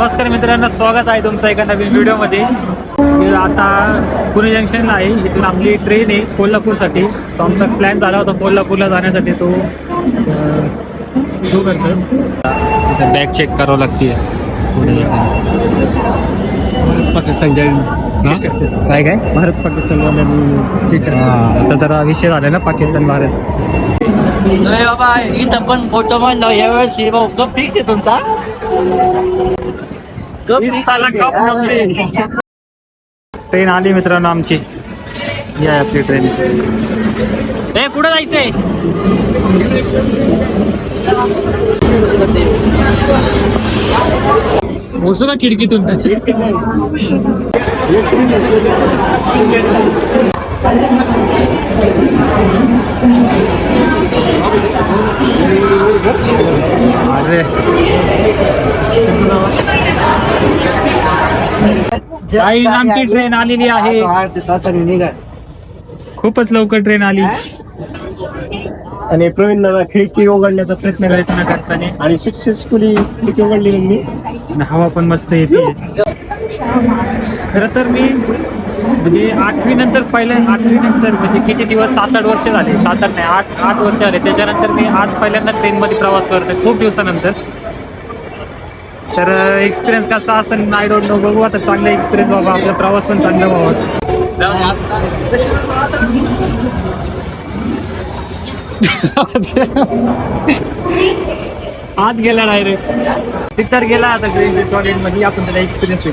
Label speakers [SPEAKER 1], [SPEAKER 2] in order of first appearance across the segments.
[SPEAKER 1] नमस्कार मित्रांनो स्वागत आहे तुमचं एका नवीन व्हिडिओमध्ये. मी आता पुणे जंक्शनला आहे. इथून आपली ट्रेन आहे कोल्हापूरसाठी. तो आमचा प्लॅन झाला होता कोल्हापूरला जाण्यासाठी. तो सुरू करतो बॅग चेक करावं लागते पुढे
[SPEAKER 2] भारत पाकिस्तान
[SPEAKER 1] काय काय?
[SPEAKER 2] भारत पाकिस्तान ठीक
[SPEAKER 1] आता तर विषय झाला ना पाकिस्तान भारत
[SPEAKER 3] नाही बाबा इथं पण फोटो मारला यावेळेस फिक्स आहे तुमचा.
[SPEAKER 1] ट्रेन आली मित्रांनो आमची. या आपली ट्रेन. ए कुठं जायचंय? घुसू का खिडकीतून? अरे. काही आमची ट्रेन आलेली आहे. खूपच लवकर ट्रेन आली.
[SPEAKER 2] आणि प्रवीण दादा खिडकी उघडण्याचा प्रयत्न
[SPEAKER 1] प्रयत्न करताना
[SPEAKER 2] आणि सक्सेसफुली खिडकी उघडली मी.
[SPEAKER 1] आणि हवा पण मस्त येते. खर तर मी म्हणजे आठवी नंतर पहिल्या आठवी नंतर म्हणजे किती दिवस सात आठ वर्ष झाले? सात आठ नाही आठ आठ वर्ष झाले. त्याच्यानंतर मी आज पहिल्यांदा ट्रेनमध्ये प्रवास करतोय खूप दिवसानंतर. तर एक्सपिरियन्स कसा असेल आय डोंट नो बघू आता चांगला एक्सपिरियन्स बाबा आपला प्रवास पण चांगला व्हावा आत गेला डायरेक्ट सिद्धार्थ गेला आता टॉयलेटमध्ये आपण त्याला एक्सपिरियन्स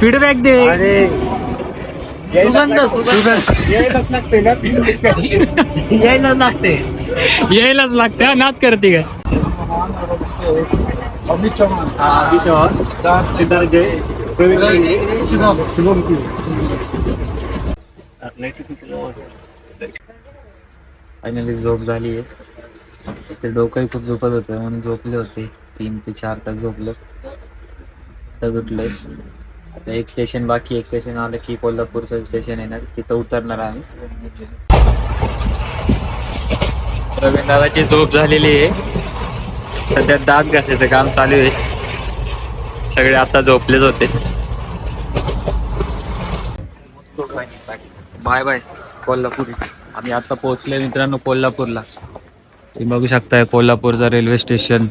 [SPEAKER 1] फीडबॅक दे
[SPEAKER 3] सुगंध
[SPEAKER 2] यायलाच लागतंय ना
[SPEAKER 3] यायला लागते
[SPEAKER 1] यायलाच लागतं हा, नाद करते काय
[SPEAKER 2] अमित चव्हाण अमित चव्हाण सिद्धार्थ सिद्धार्थ जय प्रवीण दादा, शुभम शुभम की
[SPEAKER 1] फायनली झोप झाली आहे ते डोकंही खूप झोपत होतं म्हणून झोपले होते. तीन ते चार तास झोपलं. तर उठलंय आता एक स्टेशन बाकी एक स्टेशन आलं की कोल्हापूरचं स्टेशन येणार तिथं उतरणार आम्ही. रवींद्र दादाची झोप झालेली आहे. सध्या दात घासायचं काम चालू आहे. सगळे आता झोपलेच होते. Bye bye Kolhapur. आम्ही आता पोहोचलोय मित्रांनो कोल्हापूरला. तुम्ही बघू शकताय कोल्हापूरचा रेल्वे स्टेशन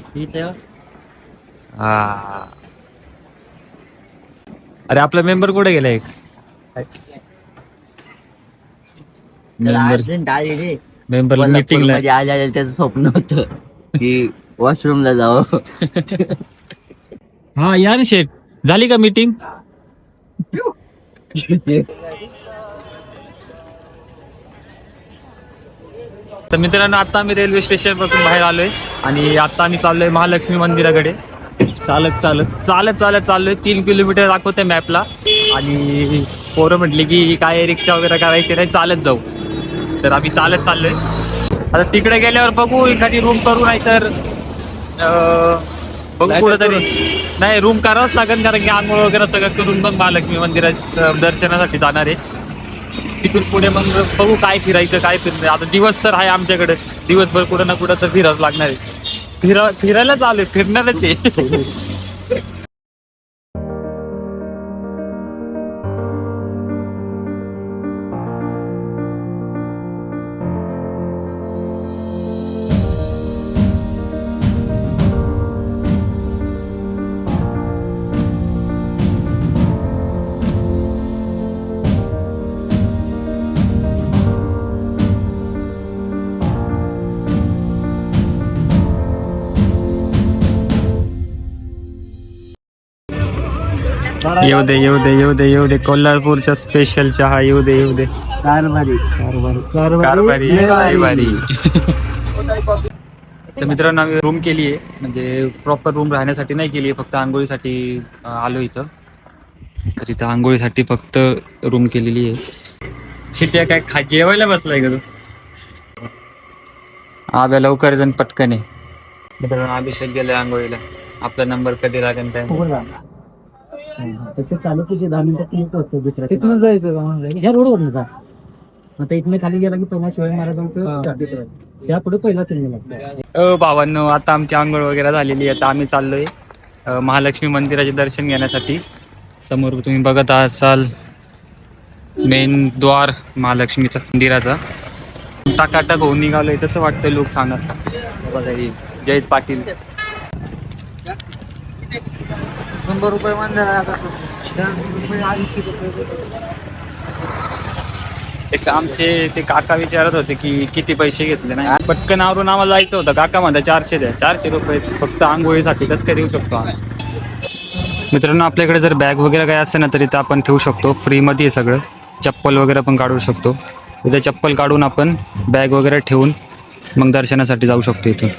[SPEAKER 1] हा. अरे आपला मेंबर कुठे गेला एक? मेंबर मीटिंगला
[SPEAKER 3] मध्ये आल्या आल्या त्याचं स्वप्न होतं की वॉशरूमला जावं.
[SPEAKER 1] हा या ना शेठ. झाली का मीटिंग तर मित्रांनो आता आम्ही रेल्वे स्टेशनपासून बाहेर आलोय. आणि आता आम्ही चाललोय महालक्ष्मी मंदिराकडे. चालत चालत. चालत चालत चाललोय. तीन किलोमीटर दाखवते मॅपला आणि पोरं म्हटली की काय रिक्षा वगैरे करायची नाही चालत जाऊ. तर आम्ही चालत चाललोय. आता तिकडे गेल्यावर बघू एखादी रूम करू नाही तर बघू नाही रूम करावंच लागेल कारण की आंघोळ वगैरे सगळं करून मग महालक्ष्मी मंदिरात दर्शनासाठी जाणार आहे. तिथून पुढे मग बघू काय फिरायचं काय फिरणं आता दिवस तर आहे आमच्याकडे. दिवसभर कुठं ना कुठं तर फिरावं लागणार आहे. फिरा फिरायलाच आलोय फिरणारच आहे. येऊ दे येऊ दे येऊ दे येऊ दे. कोल्हापूरचा स्पेशल चहा येऊ दे येऊ दे.
[SPEAKER 3] कारभारी. कारभारी.
[SPEAKER 1] कारभारी. कारभारी. तर मित्रांनो आम्ही रूम केली आहे. म्हणजे प्रॉपर रूम राहण्यासाठी नाही केली आहे फक्त आंघोळीसाठी आलो इथं. तर इथं आंघोळीसाठी फक्त रूम केलेली आहे. शिट्या काय? खा जेवायला बसलाय का तू? आब्या लवकर जण पटकन. आहे मित्रांनो अभिषेक गेलाय आंघोळीला. आपला नंबर कधी लागेल काय?
[SPEAKER 3] तसं चालू तुझे दहा मिनिटात क्लिक होतं दुसऱ्या तिथून जायचं ह्या रोडवर जा.
[SPEAKER 2] आता इथनं खाली गेला की तेव्हा शिवाजी महाराजांचं. त्या पुढे पहिला
[SPEAKER 1] भावांनो आता आमची आंघोळ वगैरे झालेली आहे. आता आम्ही चाललोय महालक्ष्मी मंदिराचे दर्शन घेण्यासाठी. समोर तुम्ही बघत असाल मेन द्वार महालक्ष्मीचा मंदिराचा. टाकाटाक होऊन निघालोय तसं वाटतं लोक सांगत. बघा जयत पाटील.
[SPEAKER 3] शंभर रुपये म्हणलं आता अडीचशे रुपये
[SPEAKER 1] एक आमचे ते काका विचारत होते की किती पैसे घेतले नाही. पटकन आवरून आम्हाला जायचं होतं. काका म्हणता चारशे द्या. चारशे रुपये फक्त आंघोळीसाठी. कसं काय देऊ शकतो आम्ही? मित्रांनो आपल्याकडे जर बॅग वगैरे काही असेल ना तरी ते आपण ठेवू शकतो. फ्रीमध्ये सगळं. चप्पल वगैरे पण काढू शकतो. उद्या चप्पल काढून आपण बॅग वगैरे ठेवून मग दर्शनासाठी जाऊ शकतो इथून.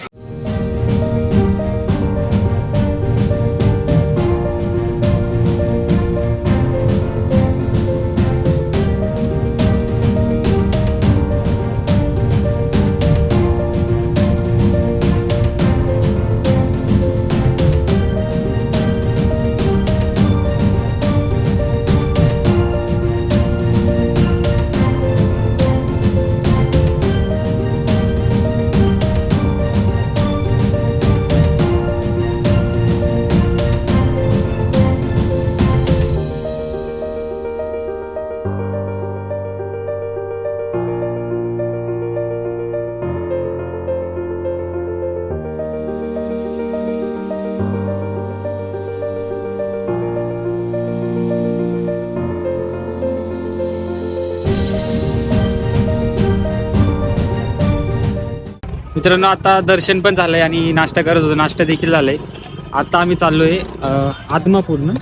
[SPEAKER 1] मित्रांनो आता दर्शन पण झालंय आणि नाश्ता करत होतो. नाश्ता देखील झालाय. आता आम्ही चाललोय आदमापूर ना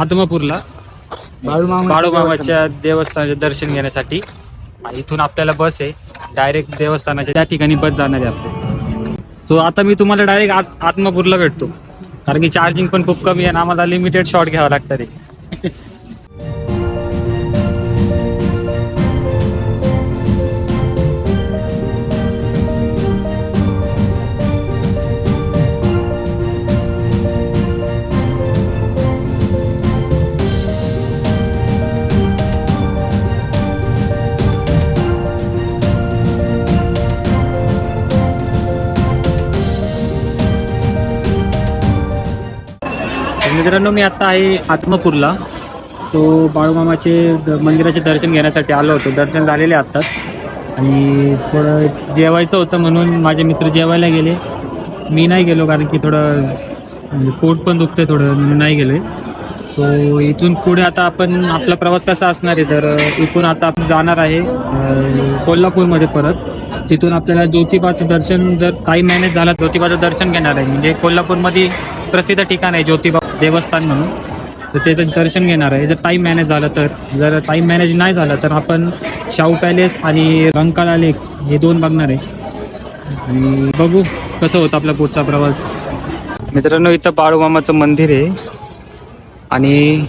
[SPEAKER 1] आदमापूरला. बाळूमामाच्या देवस्थानाचे दर्शन घेण्यासाठी. इथून आपल्याला बस आहे. डायरेक्ट देवस्थानाच्या त्या ठिकाणी बस जाणार आहे आपली. सो आता मी तुम्हाला डायरेक्ट आत आत्मापूरला भेटतो. कारण की चार्जिंग पण खूप कमी आहे आणि आम्हाला लिमिटेड शॉट घ्यावं लागतं मित्रांनो मी आता आहे आत्मपूरला. सो बाळूमामाचे द- मंदिराचे दर्शन घेण्यासाठी आलो होतो. दर्शन झालेले आत्ताच. आणि थोडं जेवायचं होतं म्हणून माझे मित्र जेवायला गेले. मी नाही गेलो कारण की थोडं म्हणजे पोट पण दुखतंय थोडं म्हणून नाही गेलो सो इथून पुढे आता आपण आपला प्रवास कसा असणार आहे? तर इथून आता आपण जाणार आहे कोल्हापूरमध्ये परत. तिथून आपल्याला ज्योतिबाचं दर्शन जर काही महिन्यात झाला ज्योतिबाचं दर्शन घेणार आहे. म्हणजे कोल्हापूरमध्ये प्रसिद्ध ठिकाण आहे ज्योतिबा देवस्थान म्हणून. तर त्याचं दर्शन घेणार आहे. जर टाईम मॅनेज झाला तर जर टाईम मॅनेज नाही झाला तर आपण शाहू पॅलेस आणि रंकाळा लेक हे दोन बघणार आहे. आणि बघू कसं होतं आपला पुढचा प्रवास. मित्रांनो इथं बाळूमामाचं मंदिर आहे. आणि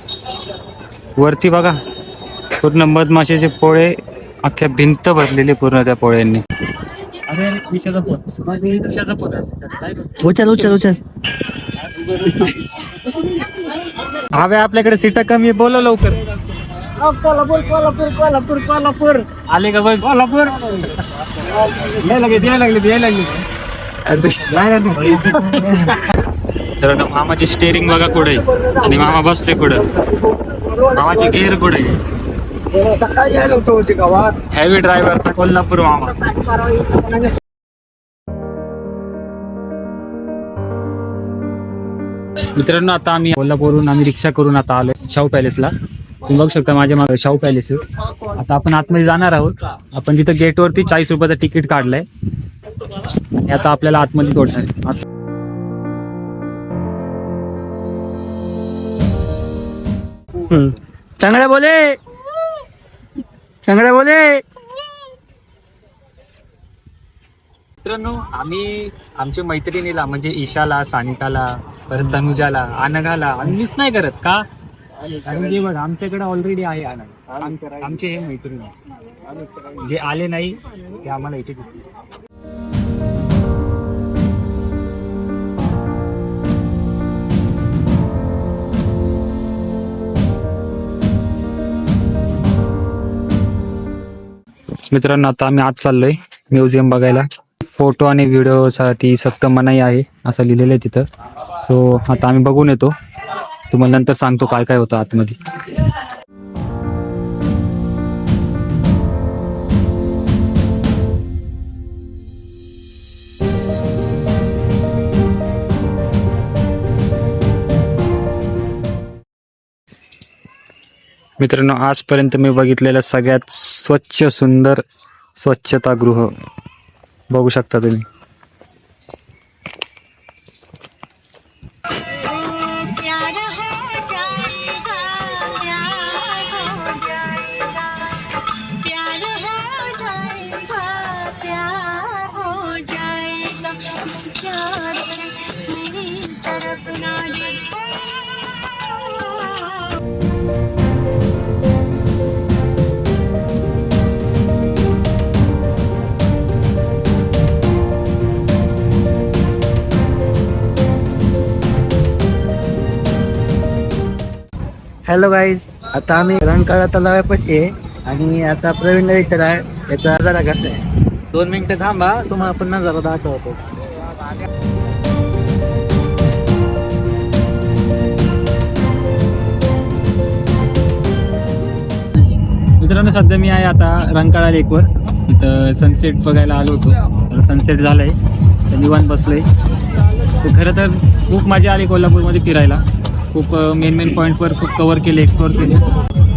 [SPEAKER 1] वरती बघा पूर्ण मधमाशीचे पोळे अख्ख्या भिंत भरलेली पूर्ण त्या पोळ्यांनी. अरे पोत पोत
[SPEAKER 3] उचल उचल उचल.
[SPEAKER 1] हवे आपल्याकडे सीटा कमी आहे. बोला लवकर.
[SPEAKER 2] कोल्हापूर कोल्हापूर कोल्हापूर कोल्हापूर.
[SPEAKER 1] आले का बघ?
[SPEAKER 2] कोल्हापूर. यायला लागले यायला लागले यायला
[SPEAKER 1] तर आता मामाची स्टेअरिंग बघा कुठे आहे. आणि मामा बसले कुठं? मामाची गेअर कुठे आहे.
[SPEAKER 2] काय यायला होतं होती गावात?
[SPEAKER 1] हेवी ड्रायव्हर तर कोल्हापूर मामा. मित्रांनो आता आम्ही कोल्हापूरहून आम्ही रिक्षा करून आता आलो शाहू पॅलेसला. तुम्ही बघू शकता माझ्या मागे शाहू पॅलेस आता आपण आतमध्ये जाणार आहोत. आपण तिथं गेटवरती चाळीस रुपयाचं तिकीट काढलंय. आणि आता आपल्याला आतमध्ये सोडणार आहे. असं.
[SPEAKER 3] चांगल्या बोले चांगल्या बोले
[SPEAKER 1] मित्रांनो आम्ही आमच्या मैत्रिणीला म्हणजे ईशाला सानिकाला परत तनुजाला अनघाला आम्ही मिस नाही करत का? कारण की बघ आमच्याकडे ऑलरेडी आहे अनघ आम- आमचे हे मैत्रिणी जे आले नाही ते आम्हाला इथे भेटले. मित्रांनो आता आम्ही आज चाललोय म्युझियम बघायला. फोटो आणि व्हिडिओसाठी सक्त मनाई आहे असं लिहिलेलं आहे तिथं. सो आता आम्ही बघून येतो. तुम्हाला नंतर सांगतो काय काय होतं आतमध्ये. मित्रांनो आजपर्यंत मी बघितलेलं सगळ्यात स्वच्छ सुंदर स्वच्छतागृह. बघू शकता तुम्ही.
[SPEAKER 4] प्यार से मेरी तरफ ना
[SPEAKER 3] हॅलो गाईज आता आम्ही रंगकाळा तलावापाशी आहे आणि आता प्रवीणला विचारा याचा नजारा कसा आहे. दोन मिनिटं थांबा तुम्हाला आपण नजारा दाखवतो.
[SPEAKER 1] मित्रांनो सध्या मी आहे आता रंकाळा लेकवर. इथं सनसेट बघायला आलो होतो. सनसेट झालंय. तर निवांत बसलोय. तर खरं तर खूप मजा आली कोल्हापूरमध्ये फिरायला. खूप मेन मेन पॉईंटवर खूप कवर केले एक्सप्लोअर केले.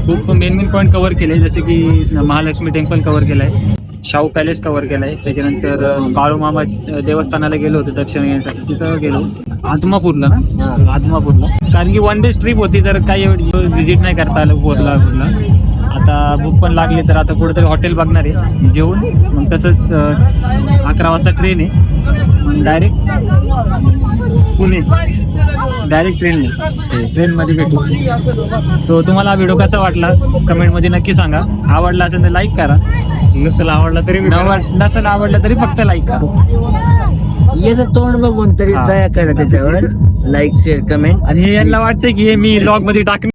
[SPEAKER 1] खूप मेन मेन पॉईंट कवर केले जसे की महालक्ष्मी टेम्पल कवर केलं आहे शाहू पॅलेस कवर केलं आहे त्याच्यानंतर अं, बाळूमामा देवस्थानाला गेलो होतो दर्शन घेण्यासाठी. तिथं गेलो. आत्मापूरला ना? आत्मापूरला. कारण की वन डेज ट्रिप होती तर काही व्हिजिट नाही करता आलं पूरला पूरला आता भूक पण लागली तर आता कुठेतरी हॉटेल बघणार आहे. जेवून. मग तसंच अकरा वाजता ट्रेन आहे. मग डायरेक्ट पुणे डायरेक्ट ट्रेनने ट्रेनमध्ये भेटू. सो तुम्हाला हा व्हिडिओ कसा वाटला? कमेंटमध्ये नक्की सांगा. आवडला असेल तर लाईक करा.
[SPEAKER 2] नसेल आवडला तरी मी
[SPEAKER 1] नसेल आवडलं तरी फक्त लाईक करा
[SPEAKER 3] याचं तोंड बघून तरी
[SPEAKER 1] हा.
[SPEAKER 3] दया करा त्याच्यावर. लाईक शेअर कमेंट
[SPEAKER 1] आणि हे यांना वाटतंय की हे मी लॉगमध्ये टाक